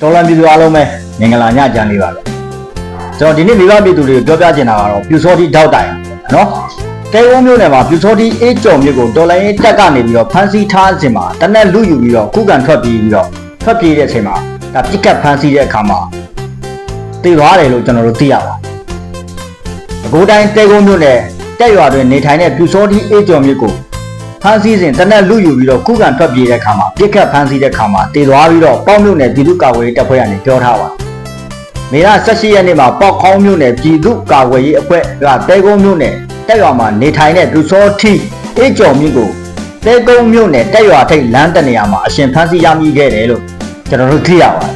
တော်လန်ပြည်သူအားလုံးပဲမင်္ဂလာညချမ်းလေးပါပဲကျွန်တော်ဒီနေ့မိဘပြည်သူတွေကိုပြောပြချင်တာကတော့ပြူစောတိထောက်တိုင်နော်ကဲဝုံမျိုးနယ်မှာပြူစောတိအေးကြော်မြစ်ကိုတော်လိုင်းရေးတက်ကနေပြီးတော့ဖမ်းဆီးထားစဉ်မှာတနက်လူယူပြီးတော့ခုခံထွက်ပြေးပြီးတော့ထွက်ပြေးတဲ့အချိန်မှာဒါပြစ်ကတ်ဖမ်းဆီးတဲ့အခါမှာတည်သွားတယ်လို့ကျွန်တော်တို့သိရပါတယ်အကိုတိုင်းတဲကုန်းမျိုးနယ်တက်ရွာတွင်နေထိုင်တဲ့ပြူစောတိအေးကြော်မြစ်ကို ဖမ်းဆီးစဉ်တနက်လူယူပြီးတော့ခုခံထွက်ပြေးတဲ့ခါမှာပြစ်ခတ်ဖမ်းဆီးတဲ့ခါမှာတည်သွားပြီးတော့ပေါက်မြို့နယ်ပြည်သူ့ကာကွယ်ရေးတပ်ဖွဲ့ကနေပြောထားပါမေလ18ရက်နေ့မှာပေါက်ခေါင်းမြို့နယ်ပြည်သူ့ကာကွယ်ရေးအဖွဲ့ကတဲကုန်းမြို့နယ်တက်ရွာမှာနေထိုင်တဲ့ဒူစောထီအေးကျော်မြင့်ကိုတဲကုန်းမြို့နယ်တက်ရွာထိပ်လမ်းတနေရာမှာအရှင်ဖမ်းဆီးရမိခဲ့တယ်လို့ကျွန်တော်တို့သိရပါတယ်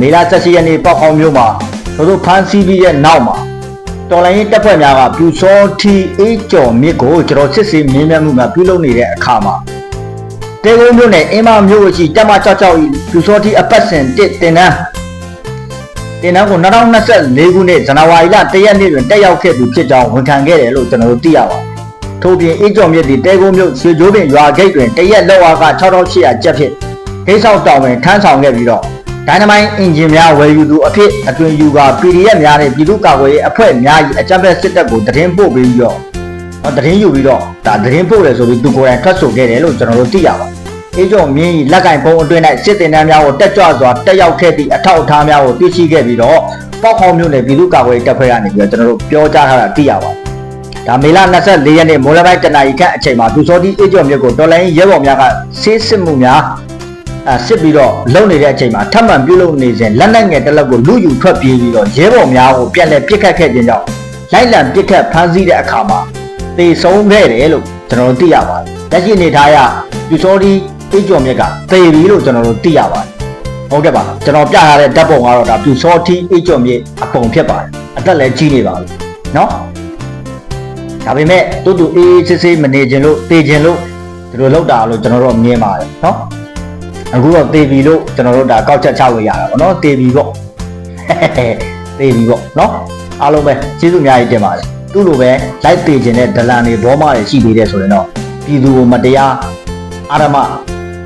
မေလ18ရက်နေ့ပေါက်ခေါင်းမြို့မှာတို့တို့ဖမ်းဆီးပြီးတဲ့နောက်မှာ တော်လိုင်းရေးတပ်ဖွဲ့များကပြူစောထီအေးကျော်မြစ်ကိုကျွန်တော်စစ်ဆေးမြင်းမြတ်မှုများပြုလုပ်နေတဲ့အခါမှာတေကုန်းမြို့နယ်အင်းမမြို့ဝရှိတပ်မ66ဤပြူစောထီအပတ်စဉ်1တင်နန်းတင်နန်းကို2024ခုနှစ်ဇန်နဝါရီလ1ရက်နေ့တွင်တက်ရောက်ခဲ့သူဖြစ်ကြောင်းဝန်ခံခဲ့တယ်လို့ကျွန်တော်တို့သိရပါတယ်။ထို့ပြင်အေးကျော်မြစ်သည်တေကုန်းမြို့ရွှေကျိုးပင်ရွာဂိတ်တွင်တရက်လောက်အားက6800ကျပ်ဖြင့်ဂိတ်ဆောက်တောင်တွင်ထမ်းဆောင်ခဲ့ပြီးတော့ ဒိုင်းနမိုင်းအင်ဂျင်များဝယ်ယူသူအဖြစ်အတွင်ယူက PDF များနဲ့ပြည်သူ့ကာကွယ်ရေးအဖွဲ့များ၏အကြမ်းဖက်စစ်တပ်ကိုတရင်ပို့ပြီးတော့ဟောတရင်ယူပြီးတော့ဒါတရင်ပို့တယ်ဆိုပြီးသူကိုယ်တိုင်ထွက်ဆိုခဲ့တယ်လို့ကျွန်တော်တို့သိရပါတယ်။အေးကျော်မြင်း၏လက်ကင်ပုံအတွင်း၌စစ်တင်တန်းများကိုတက်ကြွစွာတက်ရောက်ခဲ့သည့်အထောက်အထားများကိုသိရှိခဲ့ပြီးတော့ပေါက်ခေါင်းမြို့နယ်ပြည်သူ့ကာကွယ်ရေးတပ်ဖွဲ့ကနေပြီးတော့ကျွန်တော်တို့ပြောကြားထားတာသိရပါတယ်။ဒါမေလ24ရက်နေ့မိုးလပိုင်းတနာရီခန့်အချိန်မှာသူစောတိအေးကျော်မြစ်ကိုတော်လိုင်းရဲဘော်များကဆေးစစ်မှုများအဲ စစ်ပြီးတော့လုံနေတဲ့အချိန်မှာထပ်မံပြုတ်လုံနေစဉ်လက်နက်ငယ်တစ်လက်ကိုလူယူထွက်ပြေးပြီးတော့ရဲဘော်များကိုပြန်လည်ပစ်ခတ်ခဲ့ခြင်းကြောင့်လိုက်လံပစ်ခတ်ဖမ်းဆီးတဲ့အခါမှာတေဆုံးခဲ့တယ်လို့ကျွန်တော်တို့သိရပါတယ်။လက်ရှိအနေထားအရပြူစောဒီအေးကျော်မြက်ကသေပြီလို့ကျွန်တော်တို့သိရပါတယ်။ဟုတ်ကဲ့ပါကျွန်တော်ပြထားတဲ့ဓာတ်ပုံကတော့ဒါပြူစောတီအေးကျော်မြက်အပုံဖြစ်ပါတယ်။အသက်လည်းကြီးနေပါပြီ။နော်။ဒါပေမဲ့တူတူအေးအေးဆေးဆေးမနေခြင်းလို့သေခြင်းလို့ဒီလိုလောက်တာလို့ကျွန်တော်တို့မြင်ပါတယ်နော်။ အခုတော့တေပြီလို့ကျွန်တော်တို့ဒါကောက်ချက်ချလို့ရတာပေါ့နော်တေပြီပေါ့တေပြီပေါ့နော်အားလုံးပဲကျေးဇူးအများကြီးတင်ပါတယ်သူ့လိုပဲလိုက်တေခြင်းတဲ့ဒလန်တွေဘောမတွေရှိသေးတယ်ဆိုရင်တော့ပြည်သူကိုမတရားအာရမ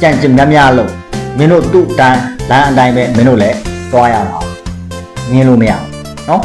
ကြံ့ကျင်များများလို့မင်းတို့သူ့တန်းလမ်းအတိုင်းပဲမင်းတို့လည်းသွားရမှာငင်းလို့မရဘူးနော်